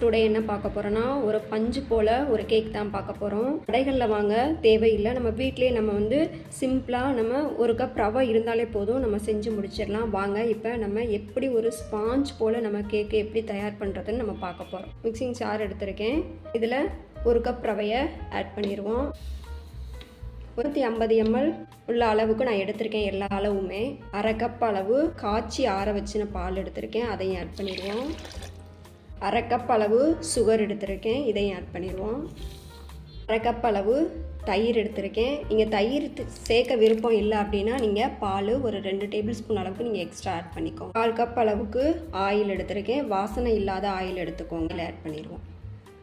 Today என்ன பார்க்க போகிறோன்னா ஒரு பஞ்சு போல் ஒரு கேக் தான் பார்க்க போகிறோம் கடைகளில் வாங்க தேவையில்லை. நம்ம வீட்டிலே நம்ம வந்து சிம்பிளாக நம்ம ஒரு கப் ரவை இருந்தாலே போதும். நம்ம செஞ்சு முடிச்சிடலாம். வாங்க இப்போ நம்ம எப்படி ஒரு ஸ்பாஞ்ச் போல் நம்ம கேக்கை எப்படி தயார் பண்ணுறதுன்னு நம்ம பார்க்க போகிறோம் மிக்சிங் சார் எடுத்திருக்கேன். இதில் ஒரு கப் ரவையை ஆட் பண்ணிடுவோம். நூற்றி ஐம்பது எம்எல் உள்ள அளவுக்கு நான் எடுத்திருக்கேன் எல்லா அளவுமே. அரை கப் அளவு காய்ச்சி ஆற வச்சின பால் எடுத்திருக்கேன். அதையும் ஆட் பண்ணிடுவோம். அரை கப் அளவு சுகர் எடுத்திருக்கேன். இதையும் ஆட் பண்ணிடுவோம். அரை கப் அளவு தயிர் எடுத்திருக்கேன். நீங்கள் தயிர் சேர்க்க விருப்பம் இல்லை அப்படின்னா நீங்கள் பால் ஒரு ரெண்டு டேபிள் ஸ்பூன் அளவுக்கு நீங்கள் எக்ஸ்ட்ரா ஆட் பண்ணிக்கோங்க கால் கப் அளவுக்கு ஆயில் எடுத்திருக்கேன். வாசனை இல்லாத ஆயில் எடுத்துக்கோங்க. இதில் ஆட் பண்ணிடுவோம்.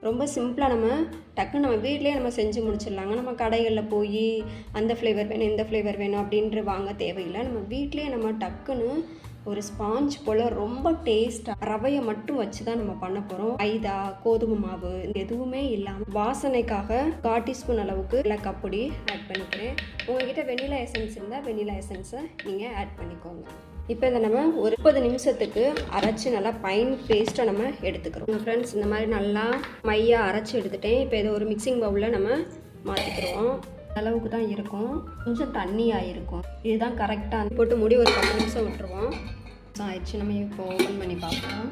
ரொம்ப சிம்பிளாக நம்ம டக்குன்னு நம்ம வீட்லேயே நம்ம செஞ்சு முடிச்சிடலாங்க. நம்ம கடைகளில் போய் அந்த ஃப்ளேவர் வேணும் இந்த ஃப்ளேவர் வேணும் அப்படின்ற வாங்க தேவையில்லை. நம்ம வீட்லேயே நம்ம டக்குன்னு ஒரு ஸ்பாஞ்ச் போல் ரொம்ப டேஸ்ட்டாக ரவையை மட்டும் வச்சு தான் நம்ம பண்ண போகிறோம் ஐதா கோதுமை மாவு எதுவுமே இல்லாமல் வாசனைக்காக கால் டீஸ்பூன் அளவுக்கு ஏலக்காய் பொடி ஆட் பண்ணிக்கிறேன். உங்ககிட்ட வெனிலா எசன்ஸ் இருந்தால் வெனிலா எசன்ஸை நீங்கள் ஆட் பண்ணிக்கோங்க. இப்போ இதை நம்ம ஒரு முப்பது நிமிஷத்துக்கு அரைச்சி நல்லா பைன் பேஸ்ட்டை நம்ம எடுத்துக்கிறோம். ஃப்ரெண்ட்ஸ் இந்த மாதிரி நல்லா மையாக அரைச்சி எடுத்துட்டேன். இப்போ இதை ஒரு மிக்சிங் பவுலில் நம்ம மாற்றிக்கிறோம் அளவுக்கு தான் இருக்கும். கொஞ்சம் தண்ணியாக இருக்கும் இதுதான் கரெக்டாக போட்டு மூடி ஒரு பத்து நிமிஷம் விட்டுருவோம். ஆயிடுச்சு நம்ம இப்போ ஓப்பன் பண்ணி பார்ப்போம்.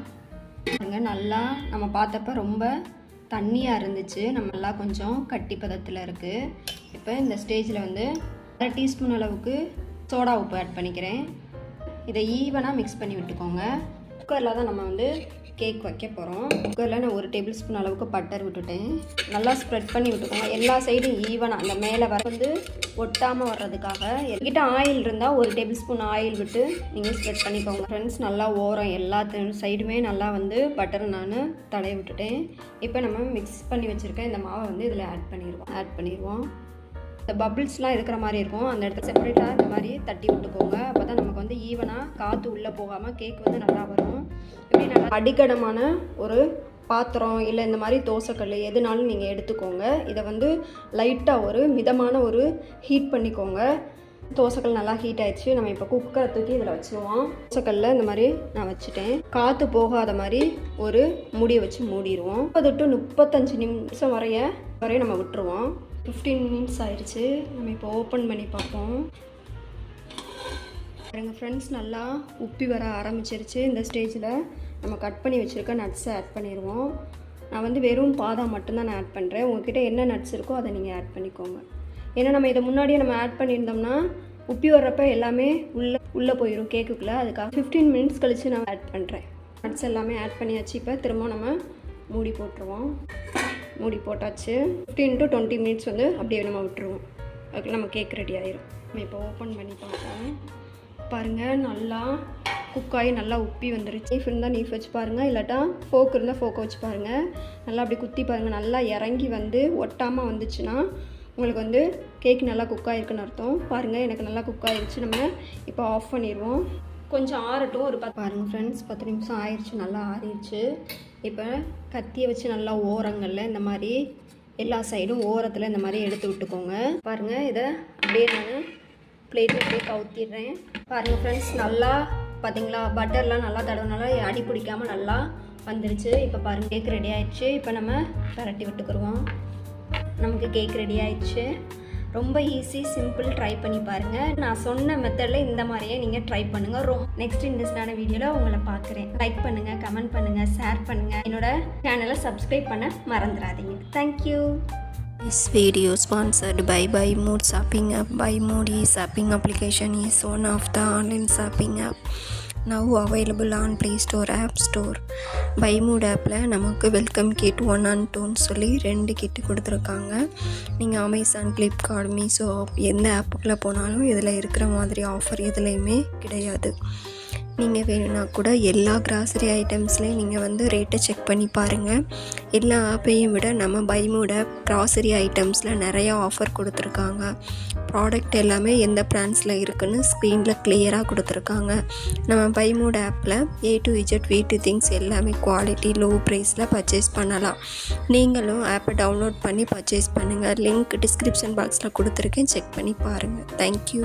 அங்கே நல்லா நம்ம பார்த்தப்ப ரொம்ப தண்ணியாக இருந்துச்சு. நம்ம நல்லா கொஞ்சம் கட்டி பதத்தில் இருக்குது இப்போ இந்த ஸ்டேஜில் வந்து அரை டீஸ்பூன் அளவுக்கு சோடா உப்பு ஆட் பண்ணிக்கிறேன். இதை ஈவனாக மிக்ஸ் பண்ணி விட்டுக்கோங்க. குக்கரில் தான் நம்ம வந்து கேக் வைக்க போகிறோம் குக்கரில் நான் ஒரு டேபிள் ஸ்பூன் அளவுக்கு பட்டர் விட்டுட்டேன். நல்லா ஸ்ப்ரெட் பண்ணி விட்டுக்கோங்க. எல்லா சைடும் ஈவனாக அந்த மேலே வர வந்து ஒட்டாமல் வர்றதுக்காக எங்கிட்ட ஆயில் இருந்தால் ஒரு டேபிள் ஸ்பூன் ஆயில் விட்டு நீங்கள் ஸ்ப்ரெட் பண்ணிக்கோங்க. ஃப்ரெண்ட்ஸ் நல்லா ஓரம் எல்லா சைடுமே நல்லா வந்து பட்டர் நான் தடைய விட்டுட்டேன். இப்போ நம்ம மிக்ஸ் பண்ணி வச்சுருக்க இந்த மாவை வந்து இதில் ஆட் பண்ணிடுவோம். ஆட் பண்ணிடுவோம். இந்த பபிள்ஸ்லாம் இருக்கிற மாதிரி இருக்கும். அந்த இடத்துல செப்பரேட்டாக இந்த மாதிரி தட்டி விட்டுக்கோங்க. அப்போ தான் நமக்கு வந்து ஈவனாக காற்று உள்ளே போகாமல் கேக் வந்து நல்லா வரும். இப்படி அடிக்கடமான ஒரு பாத்திரம் இல்லை இந்த மாதிரி தோசைக்கல் எதுனாலும் நீங்கள் எடுத்துக்கோங்க. இதை வந்து லைட்டாக ஒரு மிதமான ஒரு ஹீட் பண்ணிக்கோங்க. தோசைக்கல் நல்லா ஹீட் ஆயிடுச்சு. நம்ம இப்போ குக்கரை தூக்கி இதில் வச்சுருவோம். தோசைக்கல்ல இந்த மாதிரி நான் வச்சுட்டேன். காற்று போகாத மாதிரி ஒரு மூடியை வச்சு மூடிடுவோம் முப்பது டு முப்பத்தஞ்சு நிமிஷம் வரைய வரைய நம்ம விட்டுருவோம். ஃபிஃப்டீன் மினிட்ஸ் ஆயிடுச்சு. நம்ம இப்போ ஓப்பன் பண்ணி பார்ப்போம். எங்கள் ஃப்ரெண்ட்ஸ் நல்லா உப்பி வர ஆரம்பிச்சிருச்சு. இந்த ஸ்டேஜில் நம்ம கட் பண்ணி வச்சுருக்க நட்ஸை ஆட் பண்ணிடுவோம் நான் வந்து வெறும் பாதாம் மட்டும்தான் நான் ஆட் பண்ணுறேன் உங்ககிட்ட என்ன நட்ஸ் இருக்கோ அதை நீங்கள் ஆட் பண்ணிக்கோங்க. ஏன்னா நம்ம இதை முன்னாடியே நம்ம ஆட் பண்ணியிருந்தோம்னா உப்பி வர்றப்ப எல்லாமே உள்ளே உள்ளே போயிடும் கேக்குக்குள்ளே. அதுக்காக ஃபிஃப்டீன் மினிட்ஸ் கழித்து நான் ஆட் பண்ணுறேன் நட்ஸ் எல்லாமே ஆட் பண்ணியாச்சு. இப்போ திரும்ப நம்ம மூடி போட்டுருவோம். மூடி போட்டாச்சு. ஃபிஃப்டீன் டு டுவெண்ட்டி மினிட்ஸ் வந்து அப்படியே நம்ம விட்டுருவோம். அதுக்கு நம்ம கேக் ரெடி ஆயிரும். நம்ம இப்போ ஓப்பன் பண்ணி பார்ப்போம் பாருங்கள் நல்லா குக் ஆகி நல்லா உப்பி வந்துருச்சு. நீஃப் இருந்தால் நீஃப் வச்சு பாருங்கள் இல்லாட்டா ஃபோக் இருந்தால் ஃபோக்கை வச்சு பாருங்கள் நல்லா அப்படி குத்தி பாருங்கள் நல்லா இறங்கி வந்து ஒட்டாமல் வந்துச்சுன்னா உங்களுக்கு வந்து கேக் நல்லா குக் ஆகிருக்குன்னு அர்த்தம். பாருங்கள் எனக்கு நல்லா குக் ஆகிருச்சு நம்ம இப்போ ஆஃப் பண்ணிடுவோம். கொஞ்சம் ஆறட்டும் ஒரு பத்து பாருங்கள் ஃப்ரெண்ட்ஸ் பத்து நிமிஷம் ஆயிடுச்சு நல்லா ஆறிடுச்சு. இப்போ கத்தியை வச்சு நல்லா ஓரங்களில் இந்த மாதிரி எல்லா சைடும் ஓரத்தில் இந்த மாதிரி எடுத்து விட்டுக்கோங்க. பாருங்கள் இதை அப்படியே நான் பிளேட்டில் அப்படியே கவுத்திடுறேன். பாருங்கள் ஃப்ரெண்ட்ஸ் நல்லா பார்த்தீங்களா பட்டர்லாம் நல்லா தடவுனால அடி பிடிக்காமல் நல்லா வந்துருச்சு. இப்போ பாருங்கள் கேக் ரெடி ஆயிடுச்சு. இப்போ நம்ம பரட்டி விட்டுக்குருவோம். நமக்கு கேக் ரெடி ஆயிடுச்சு. ரொம்ப ஈஸி சிம்பிள் ட்ரை பண்ணி பாருங்கள் நான் சொன்ன மெத்தடில் இந்த மாதிரியே நீங்கள் ட்ரை பண்ணுங்கள் ரொம்ப நெக்ஸ்ட் இன்ட்ரெஸ்டான வீடியோவில் உங்களை பார்க்குறேன். லைக் பண்ணுங்கள் கமெண்ட் பண்ணுங்கள் ஷேர் பண்ணுங்கள் என்னோட சேனலை சப்ஸ்கிரைப் பண்ண மறந்துடாதீங்க. Thank you This video sponsored by Buy Mood Shopping app. Buy Mood e-shopping application is one of the online shopping app now available on Play Store, App Store. Buy Mood ஆப்பில் நமக்கு welcome kit one and டூன்னு சொல்லி ரெண்டு கிட்டு கொடுத்துருக்காங்க நீங்கள் Amazon Flipkart Meesho எந்த ஆப்புக்குள்ளே போனாலும் இதில் இருக்கிற மாதிரி ஆஃபர் எதுலேயுமே கிடையாது நீங்கள் வேணும்னா கூட எல்லா கிராசரி ஐட்டம்ஸ்லேயும் நீங்கள் வந்து ரேட்டை செக் பண்ணி பாருங்கள் எல்லா ஆப்பையும் விட நம்ம பைமோட கிராசரி ஐட்டம்ஸில் நிறையா ஆஃபர் கொடுத்துருக்காங்க. ப்ராடக்ட் எல்லாமே எந்த பிராண்ட்ஸில் இருக்குன்னு ஸ்க்ரீனில் கிளியராக கொடுத்துருக்காங்க. நம்ம பைமோட ஆப்பில் ஏ டு இஜட் வீட்டு திங்ஸ் எல்லாமே குவாலிட்டி லோ ப்ரைஸில் பர்ச்சேஸ் பண்ணலாம். நீங்களும் ஆப்பை டவுன்லோட் பண்ணி பர்ச்சேஸ் பண்ணுங்கள் லிங்க் டிஸ்கிரிப்ஷன் பாக்ஸில் கொடுத்துருக்கேன். செக் பண்ணி பாருங்கள் தேங்க்யூ